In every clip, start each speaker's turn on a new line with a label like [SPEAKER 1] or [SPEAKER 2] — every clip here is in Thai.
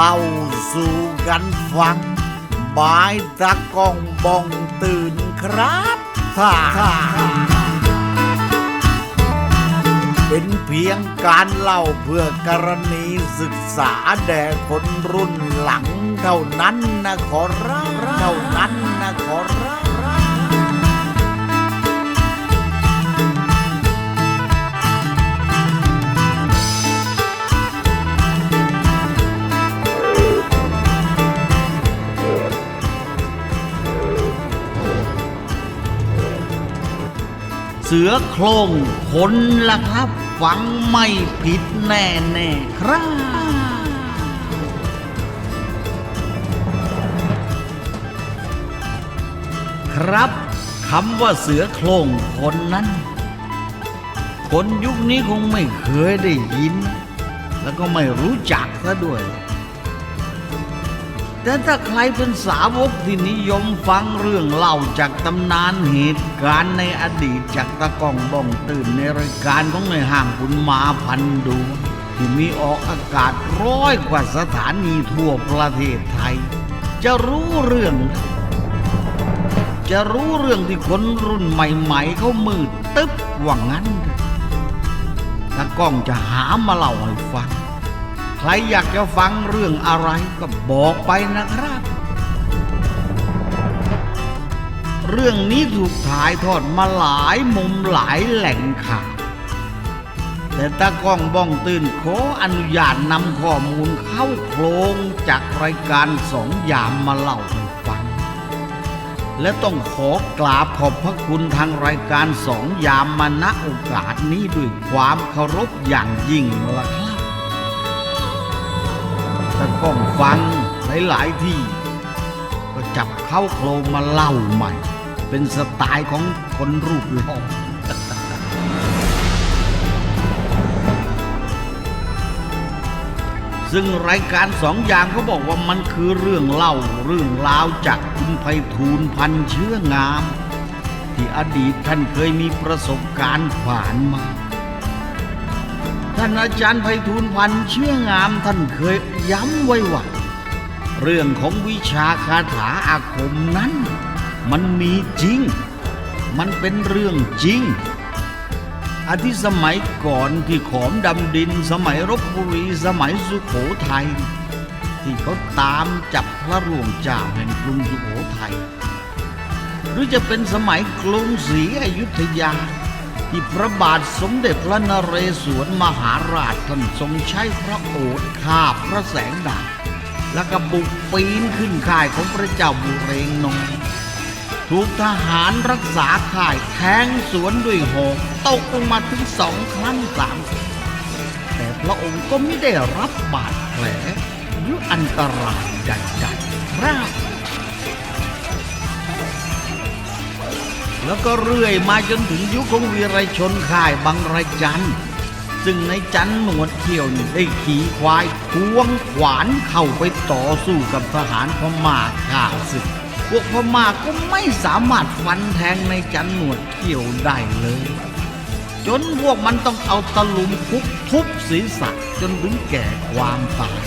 [SPEAKER 1] เล่าสู่กันฟังบายตะกองบองตื่นครับท่าเป็นเพียงการเล่าเพื่อกรณีศึกษาแด่คนรุ่นหลัง เท่านั้นนะขอรับเท่านั้นนะขอรับ
[SPEAKER 2] เสือโครงคนละครับ ฟังไม่ผิดแน่แน่ครับ ครับคำว่าเสือโครงคนนั้น คนยุคนี้คงไม่เคยได้ยิน แล้วก็ไม่รู้จักซะด้วย แต่ถ้าใครเป็นสาวกที่นิยมฟังเรื่องเล่าจากตำนานเหตุการณ์ในอดีตจากตะกองบ้องตื่นในรายการของในห้างคุณมาพันดวงที่มีออกอากาศร้อยกว่าสถานีทั่วประเทศไทย จะรู้เรื่อง จะรู้เรื่องที่คนรุ่นใหม่ๆเขามืดตึ๊บว่างั้นตะกล้องจะหามาเล่าให้ฟัง ใครอยากจะฟังเรื่องอะไรก็บอกไปนะครับ เรื่องนี้ถูกถ่ายทอดมาหลายมุมหลายแหล่งข่าวแต่ตากล้องบ้องตื่นขออนุญาตนำข้อมูลเข้าโครงจากรายการสองยามมาเล่าให้ฟัง และต้องขอกราบขอบพระคุณทางรายการสองยามมาณโอกาสนี้ด้วยความเคารพอย่างยิ่งละครับ ก้องฟังหลายๆที่ ก็จับเข้าโครงมาเล่าใหม่ เป็นสไตล์ของคนรูปหล่อซึ่งรายการสองอย่างเขาบอกว่ามันคือเรื่องเล่าเรื่องราวจากคุณไพฑูรย์พันเชื้องาม ที่อดีตท่านเคยมีประสบการณ์ผ่านมา ท่านอาจารย์ไพฑูรย์พันเชื่องามท่านเคยย้ำไว้ว่าเรื่องของวิชาคาถาอาคมนั้น มันมีจริง มันเป็นเรื่องจริงอาทิสมัยก่อนที่ขอมดำดิน สมัยรบบุรีสมัยสุโขทัยที่เขาตามจับพระรวงเจ้าแห่งกรุงสุโขทัยหรือจะเป็นสมัยกรุงศรีอยุธยา ที่พระบาทสมเด็จพระนเรศวรมหาราชท่านทรงใช้พระโอษฐ์ข้าพระแสงดาบแล้วก็บุกปีนขึ้นค่ายของพระเจ้าบุเรงนงถูกทหารรักษาค่ายแทงสวนด้วยหอกตกลงมาถึงสองครั้งสามแต่พระองค์ก็ไม่ได้รับบาดแผลหรืออันตรายใดๆครับ แล้วก็เรื่อยมาจนถึงยุคของวีไรชนข่ายบางไรจัน ซึ่งในจันหนวดเขี้ยวนี่ได้ขี่ควายควงขวานเข้าไปต่อสู้กับทหารพม่าข้าศึก พวกพม่าก็ไม่สามารถฟันแทงในจันหนวดเขี้ยวได้เลย จนพวกมันต้องเอาตะลุมคุกทุบศีรษะจนถึงแก่ความตาย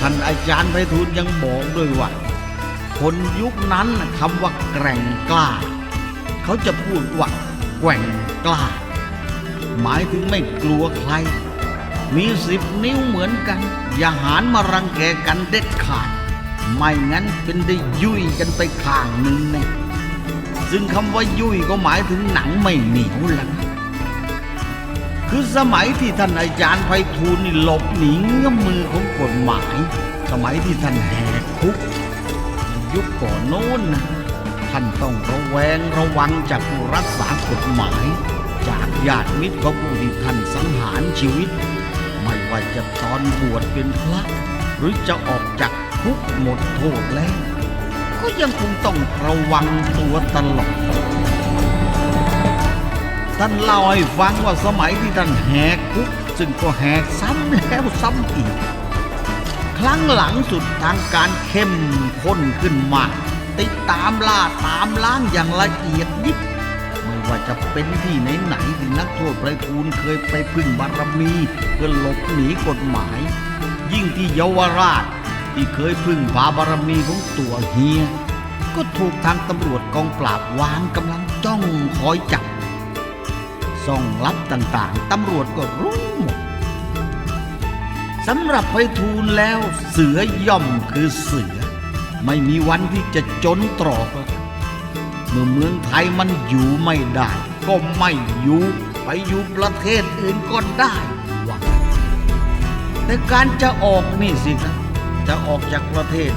[SPEAKER 2] ท่านอาจารย์ไพฑูรย์ยังบอกด้วยว่า คนยุคนั้นนะคำว่าแกร่งกล้า เขาจะพูดว่าแกว่งกล้า หมายถึงไม่กลัวใคร มีสิบนิ้วเหมือนกัน อย่าหารมารังแกกันเด็ดขาด ไม่งั้นเป็นได้ยุ่ยกันไปข้างหนึ่งแน่ซึ่งคำว่ายุ่ยก็หมายถึงหนังไม่เหนียวล้วนะคือสมัยที่ท่านอาจารย์ไพฑูรย์นี่หลบหนีเงื้อมือของกฎหมาย สมัยที่ท่านแหกคุก ยุคก่อนโน้นนะท่านต้องระแวงระวังจากผู้รักษากฎหมาย จากญาติมิตรของผู้ที่ท่านสังหารชีวิต ไม่ว่าจะตอนบวชเป็นพระ หรือจะออกจากคุกหมดโทษแล้ว ก็ยังคงต้องระวังตัวตลอดท่านเล่าให้ฟังว่าสมัยที่ท่านแหกคุกซึ่งก็แหกซ้ำแล้วซ้ำอีก ครั้งหลังสุดทางการเข้มข้นขึ้นมาก ติดตามล่าตามล้างอย่างละเอียดยิบไม่ว่าจะเป็นที่ไหนๆที่นักโทษไพรทูลเคยไปพึ่งบารมีเพื่อหลบหนีกฎหมาย ยิ่งที่เยาวราชที่เคยพึ่งพาบารมีของตัวเฮีย ก็ถูกทางตำรวจกองปราบวางกำลังจ้องคอยจับซ่องลับต่างๆตำรวจก็รู้หม สำหรับไพฑูรย์แล้วเสือย่อมคือเสือ ไม่มีวันที่จะจนตรอกเมื่อเมืองไทยมันอยู่ไม่ได้ ก็ไม่อยู่ไปอยู่ประเทศอื่นก็ได้ว่าแต่การจะออกนี่สินะจะออกจากประเทศ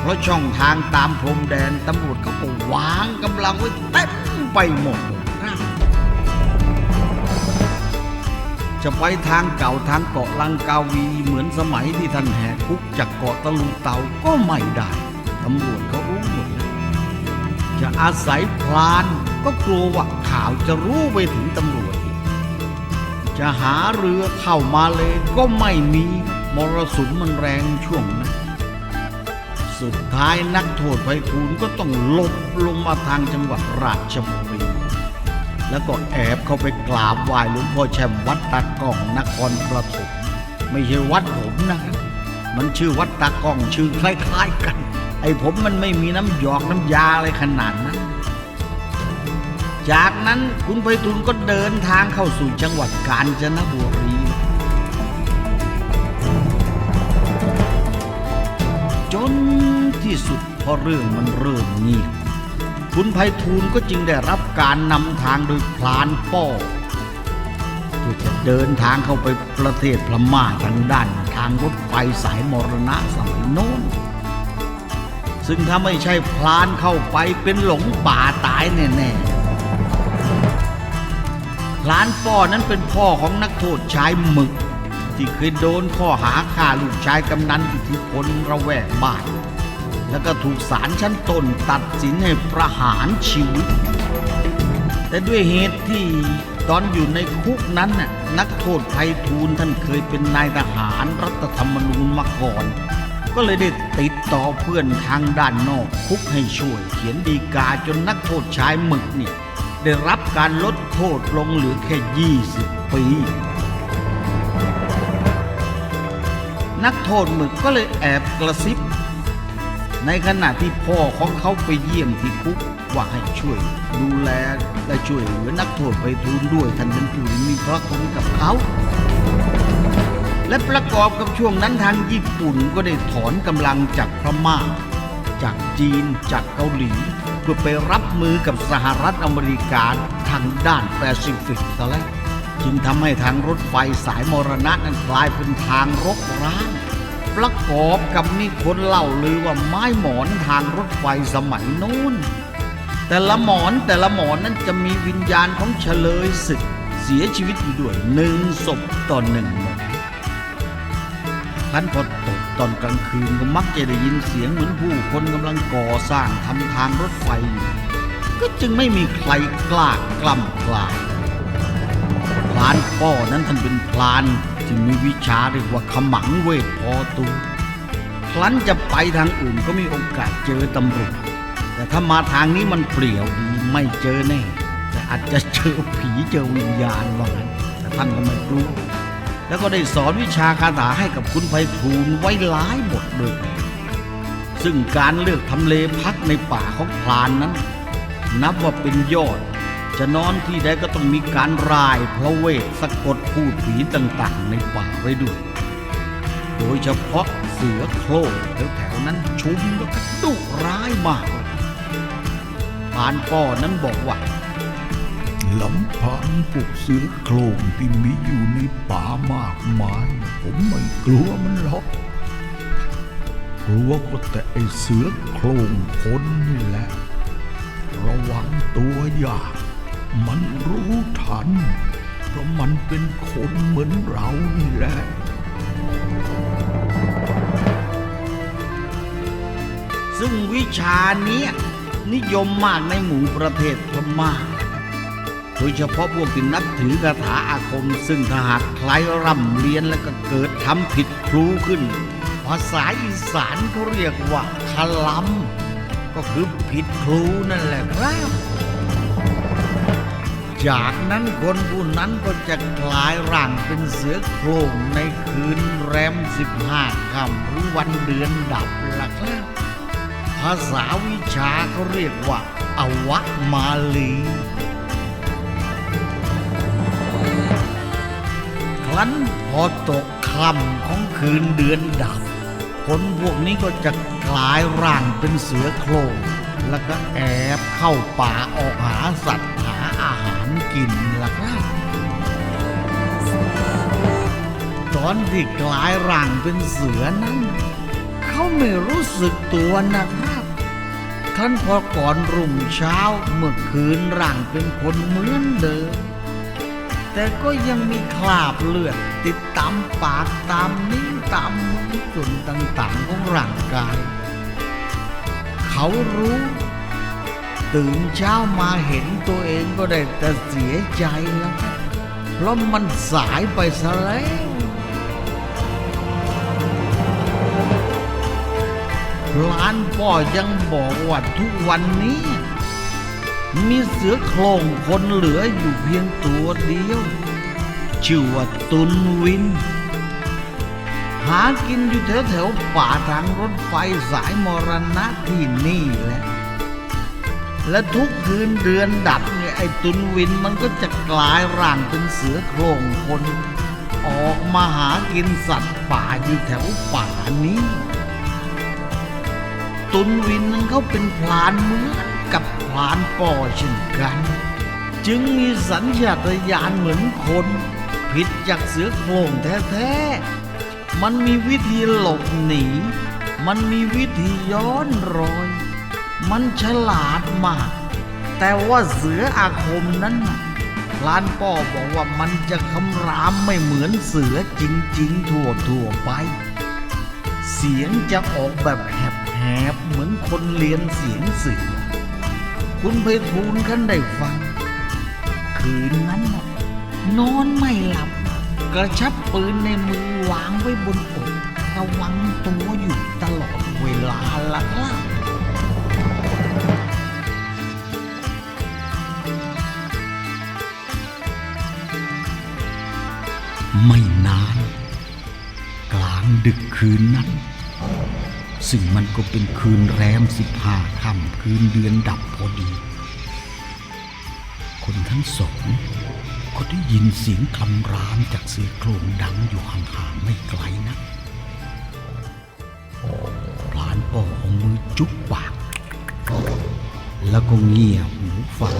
[SPEAKER 2] เพราะช่องทางตามพรมแดนตำรวจเขาก็วางกำลังไว้เต็มไปหมด จะไปทางเก่าทางเกาะลังกาวีเหมือนสมัยที่ท่านแหกคุกจากเกาะตะลุเตาก็ไม่ได้ตำรวจเขารู้หมดจะอาศัยพลานก็กลัวว่าข่าวจะรู้ไปถึงตำรวจ จะหาเรือเข้ามาเลยก็ไม่มีมรสุมมันแรงช่วงนั้นสุดท้ายนักโทษไพฑูรย์ก็ต้องหลบลงมาทางจังหวัดราชบุรี แล้วก็แอบเข้าไปกราบไหว้หลวงพ่อแชมวัดตากล้องนครปฐมไม่ใช่วัดผมนะมันชื่อวัดตากล้องชื่อคล้ายๆกัน ไอ้ผมมันไม่มีน้ำหยอกน้ำยาอะไรขนาดนั้นจากนั้นคุณไพฑูรย์ก็เดินทางเข้าสู่จังหวัดกาญจนบุรีจนที่สุดพอเรื่องมันเริ่มเงียบ คุณไพฑูรย์ก็จึงได้รับการนำทางโดยพลานป้อเพื่อจะเดินทางเข้าไปประเทศพม่าทางด้านทางรถไฟสายมรณะสมัยโน้น ซึ่งถ้าไม่ใช่พลานเข้าไปเป็นหลงป่าตายแน่ๆ พลานป้อนั้นเป็นพ่อของนักโทษชายหมึก ที่เคยโดนข้อหาฆ่าลูกชายกำนันอิทธิพลระแวกบ้าน แล้วก็ถูกศาลชั้นต้นตัดสินให้ประหารชีวิต แต่ด้วยเหตุที่ตอนอยู่ในคุกนั้นน่ะนักโทษไพฑูรย์ท่านเคยเป็นนายทหารรัฐธรรมนูญมาก่อน ก็เลยได้ติดต่อเพื่อนทางด้านนอกคุกให้ช่วย เขียนดีกาจนนักโทษชายหมึกเนี่ยได้รับการลดโทษลงเหลือแค่ 20 ปีนักโทษหมึกก็เลยแอบกระซิบ ในขณะที่พ่อของเขาไปเยี่ยมที่คุกว่าให้ช่วยดูแลและช่วยเหลือนักโทษไปทูลด้วยท่านเป็นผู้มีพระคุณกับเขา และประกอบกับช่วงนั้นทางญี่ปุ่นก็ได้ถอนกำลังจากพม่า จากจีนจากเกาหลี เพื่อไปรับมือกับสหรัฐอเมริกาทางด้านแปซิฟิกซะแล้วจึงทำให้ทางรถไฟสายมรณะนั้นกลายเป็นทางรกร้าง ประกอบกับมีคนเล่าลือว่าไม้หมอนทางรถไฟสมัยนู้น แต่ละหมอนแต่ละหมอนนั้นจะมีวิญญาณของเฉลยศึกเสียชีวิตอยู่ด้วยหนึ่งศพต่อหนึ่งหมอนท่านพอตกตอนกลางคืนก็มักจะได้ยินเสียงเหมือนผู้คนกำลังก่อสร้างทำทางรถไฟอยู่ก็จึงไม่มีใครกล้ากล่ำกลายพลานป้อนั้นท่านเป็นพลาน ที่มีวิชาเรียกว่าขมังเวทพอตัวครั้นจะไปทางอื่นก็มีโอกาสเจอตำรวจแต่ถ้ามาทางนี้มันเปลี่ยวดีไม่เจอแน่ แต่อาจจะเจอผีเจอวิญญาณว่างั้นแต่ท่านก็ไม่รู้แล้วก็ได้สอนวิชาคาถาให้กับคุณไพฑูรย์ไว้หลายบทด้วยซึ่งการเลือกทำเลพักในป่าของพลานนั้น นับว่าเป็นยอด จะนอนที่ใดก็ต้องมีการร่ายพระเวทสะกดพูดผีต่างๆ ในป่าไว้ด้วย โดยเฉพาะเสือโคร่งแถวๆนั้นชุมแล้วก็ดุร้ายมากเลยพรานป้อนั้นบอกว่า
[SPEAKER 3] ลำพังพวกเสือโคร่งที่มีอยู่ในป่ามากมาย ผมไม่กลัวมันหรอก กลัวก็แต่ไอเสือโคร่งคนนี่แหละระวังตัวยาก มันรู้ทัน เพราะมันเป็นคนเหมือนเรานี่แหละ
[SPEAKER 2] ซึ่งวิชานี้นิยมมากในหมู่ประเทศพม่า โดยเฉพาะพวกที่นับถือคาถาอาคม ซึ่งถ้าหากใครร่ำเรียนแล้วก็เกิดทำผิดครูขึ้น ภาษาอีสานเขาเรียกว่าคลำก็คือผิดครูนั่นแหละครับ จากนั้นคนผู้นั้นก็จะกลายร่างเป็นเสือโคร่งในคืนแรมสิบห้าค่ำหรือวันเดือนดับล่ะครับภาษาวิชาเขาเรียกว่า อวมาลีครั้นพอตกค่ำของคืนเดือนดับ คนพวกนี้ก็จะกลายร่างเป็นเสือโคร่งแล้วก็แอบเข้าป่าออกหาสัตว์หา อาหารกินล่ะครับตอนที่กลายร่างเป็นเสือนั้น เขาไม่รู้สึกตัวนะครับท่านพอก่อนรุ่งเช้าเมื่อคืนร่างเป็นคนเหมือนเดิมแต่ก็ยังมีคราบเลือดติดตามปากตามนิ้วตามมือส่วนต่างๆของร่างกาย เขารู้ ตื่นเช้ามาเห็นตัวเองก็ได้แต่เสียใจแล้ว เพราะมันสายไปซะแล้วร้านพ่อยังบอกว่าทุกวันนี้ มีเสือโคร่งคนเหลืออยู่เพียงตัวเดียวชื่อว่าตุนวิน หากินอยู่แถวแถวๆป่าทางรถไฟสายมรณะที่นี่แหละ และทุกคืนเดือนดับเนี่ยไอ้ตุนวินมันก็จะกลายร่างเป็นเสือโคร่งคน ออกมาหากินสัตว์ป่าอยู่แถวป่านี้ ตุนวินนั้นเขาเป็นพลานเหมือนกับพลานป่อเช่นกัน จึงมีสัญชาตญาณเหมือนคนผิดจากเสือโคร่งแท้ๆ มันมีวิธีหลบหนี มันมีวิธีย้อนรอย มันฉลาดมาก แต่ว่าเสืออาคมนั้นน่ะพลานป่อบอกว่ามันจะคำรามไม่เหมือนเสือจริงๆ ทั่วๆไป เสียงจะออกแบบแหบๆเหมือนคนเรียนเสียงเสือ คุณไพฑูรย์กันได้ฟัง คืนนั้นน่ะนอนไม่หลับ กระชับปืนในมือวางไว้บนอกระวังตัวอยู่ตลอดเวลาละครับ
[SPEAKER 3] ไม่นาน กลางดึกคืนนั้น ซึ่งมันก็เป็นคืนแรมสิบห้าค่ำคืนเดือนดับพอดี คนทั้งสองก็ได้ยินเสียงคำรามจากเสือโครงดังอยู่ห่างๆไม่ไกลนะพลานป่อเอามือจุกปาก แล้วก็เงียบหูฟัง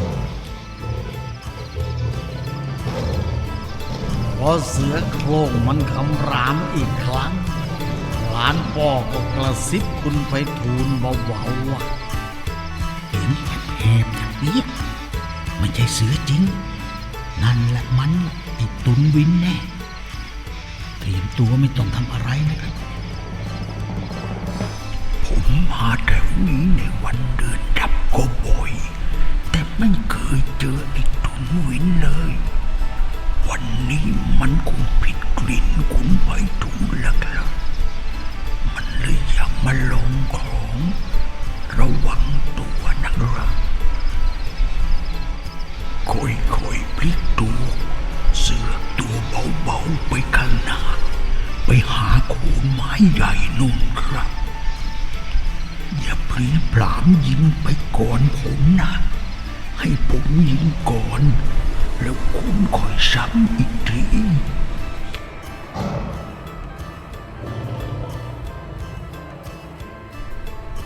[SPEAKER 2] พอเสือโคร่งมันคำรามอีกครั้งหลานป่อก็กระซิบคุณไพฑูรย์เบาๆว่า
[SPEAKER 3] เห็นแอบๆอย่างนี้ไม่ใช่เสือจริง นั่นแหละมันแหละไอ้ตุนวินแน่เตรียมตัวไม่ต้องทำอะไรนะครับ ผมมาแถวนี้ ซ้ำอีกที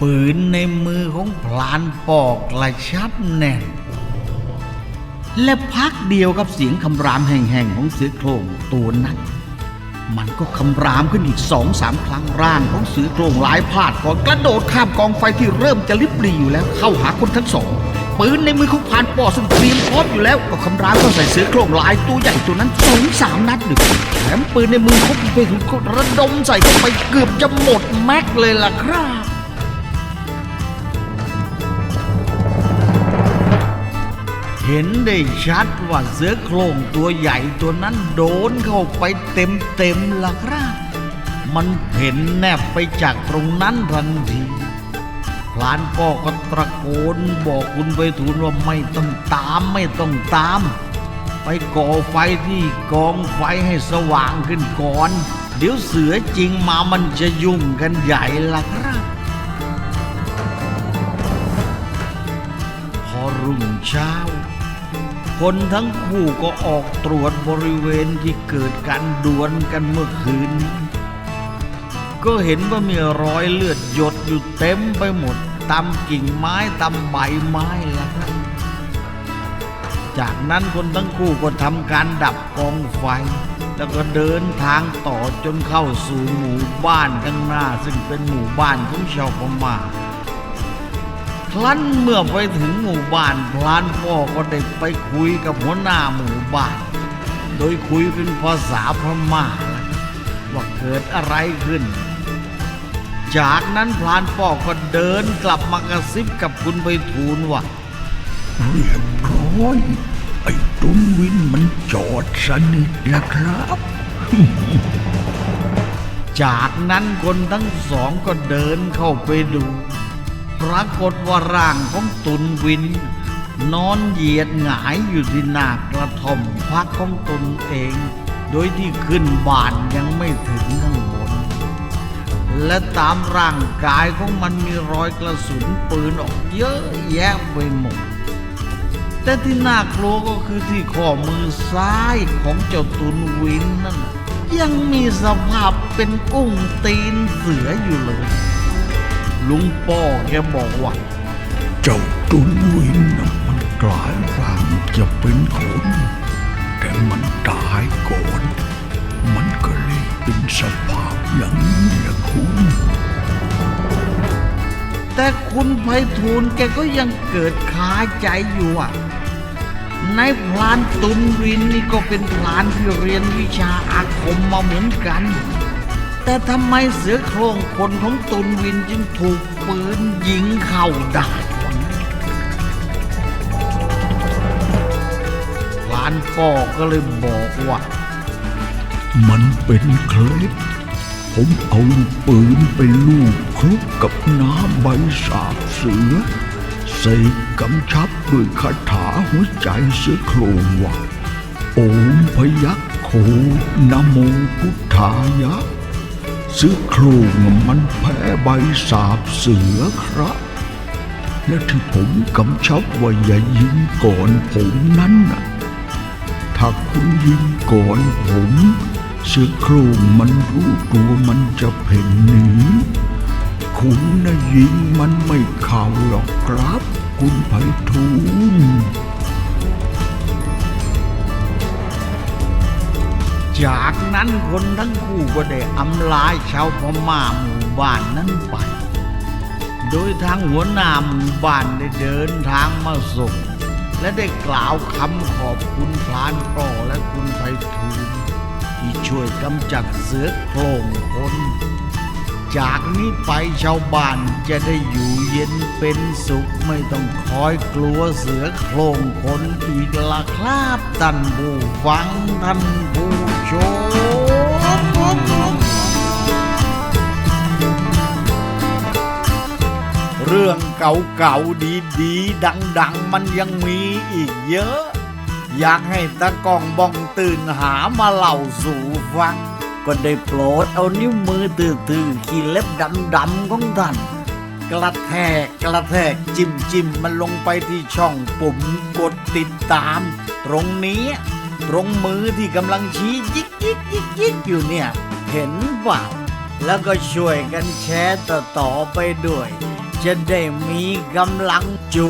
[SPEAKER 2] ปืนในมือของพลานปอกกระชับแน่น และพักเดียวกับเสียงคำรามแห่งๆของเสือโคร่งตัวนั้น มันก็คำรามขึ้นอีกสองสามครั้งร่างของเสือโคร่งหลายพลาดก่อนกระโดดข้ามกองไฟที่เริ่มจะลิบหลีอยู่แล้วเข้าหาคนทั้งสอง ปืนในมือของพานปอซึ่งเตรียมพร้อมอยู่แล้ว ก็คำรามเข้าใส่เสือโคร่งลายตัวใหญ่ตัวนั้นสองสามนัดหนึ่งแถมปืนในมือเขาไปถึงก็ระดมใส่เข้าไปเกือบจะหมดแม็กเลยล่ะครับเห็นได้ชัดว่าเสือโคร่งตัวใหญ่ตัวนั้นโดนเข้าไปเต็มเต็มล่ะครับ มันเห็นแนบไปจากตรงนั้นทันที พลานก็ก็ตะโกนบอกคุณไปทูลว่าไม่ต้องตามไม่ต้องตาม ไปก่อไฟที่กองไฟให้สว่างขึ้นก่อน เดี๋ยวเสือจริงมามันจะยุ่งกันใหญ่ละครับ พอรุ่งเช้า คนทั้งคู่ก็ออกตรวจบริเวณที่เกิดการดวลกันเมื่อคืนนี้ ก็เห็นว่ามีรอยเลือดหยดอยู่เต็มไปหมดตามกิ่งไม้ตามใบไม้แล้วครับจากนั้นคนทั้งคู่ก็ทำการดับกองไฟ แล้วก็เดินทางต่อจนเข้าสู่หมู่บ้านข้างหน้า ซึ่งเป็นหมู่บ้านของชาวพม่าครั้นเมื่อไปถึงหมู่บ้านพลานพ่อก็ได้ไปคุยกับหัวหน้าหมู่บ้าน โดยคุยเป็นภาษาพม่าว่าเกิดอะไรขึ้น จากนั้นพลานพ่อก็เดินกลับมากระซิบกับคุณไปทูลว่า
[SPEAKER 3] เรียบร้อย ไอ้ตุนวินมันจอดสนิทแล้วครับ
[SPEAKER 2] จากนั้นคนทั้งสองก็เดินเข้าไปดู ปรากฏว่าร่างของตุนวิน นอนเหยียดหงายอยู่ที่หน้ากระท่อมพักของตนเอง โดยที่ขึ้นบ้านยังไม่ถึงข้างบน และตามร่างกายของมันมีรอยกระสุนปืนออกเยอะแยะไปหมด แต่ที่น่ากลัวก็คือที่ข้อมือซ้ายของเจ้าตุนวินนั่นยังมีสภาพเป็นกุ้งตีนเสืออยู่เลย ลุงป้อแกบอกว่า
[SPEAKER 3] เจ้าตุนวินน่ะมันกลายร่างจะเป็นคน แต่มันตายก่อน มันก็เลย เป็นสภาพอย่างนี้แหละคุณ
[SPEAKER 2] แต่คุณไพฑูรย์แกก็ยังเกิดคาใจอยู่อะนายพลานตุนวินนี่ก็เป็นพลานที่เรียนวิชาอาคมมาเหมือนกัน แต่ทำไมเสือโครงคนของตุนวินจึงถูกปืนยิงเข้าด้วะพลานป่อก็เลยบอกว่า
[SPEAKER 3] มันเป็นเคล็ดผมเอาลูกปืนไปลูบคลุกกับน้ำใบสาบเสือใส่กำชับด้วยคาถาหัวใจเสือโครงว่าโอมพยักโคนโมพุทธายะเสือโครงมันแพ้ใบสาบเสือครับ และที่ผมกำชับว่าอย่ายิงก่อนผมนั้นน่ะถ้าคุณยิงก่อนผมเสือครงมันรู้ตัวมันจะเพ่นหนีคุณนะยิงมันไม่เข้าหรอกครับ คุณไพฑูรย์
[SPEAKER 2] จากนั้นคนทั้งคู่ก็ได้อำลาชาวพม่าหมู่บ้านนั้นไป โดยทางหัวหน้าหมู่บ้านได้เดินทางมาส่งและได้กล่าวคำขอบคุณพลานป่อและคุณไพฑูรย์ ที่ช่วยกำจัดเสือโคร่งคน จากนี้ไปชาวบ้านจะได้อยู่เย็นเป็นสุขไม่ต้องคอยกลัวเสือโคร่งคนอีกละครับท่านผู้ฟังท่านผู้ชม
[SPEAKER 1] เรื่องเก่าๆดีๆ ดัง ๆ มันยังมีอีกเยอะ อยากให้ตะกองบองตื่นหามาเล่าสู่ฟัง ก็ได้โปรดเอานิ้วมือตื้อๆขีเล็บดำๆของท่าน กระแทกกระแทกจิ้มจิ้มมันลงไปที่ช่องปุ่มกดติดตาม ตรงนี้ตรงมือที่กำลังชี้ยิกยิกยิกยิกอยู่เนี่ย เห็นเปล่าแล้วก็ช่วยกันแชร์ต่อๆไปด้วย จะได้มีกำลังจู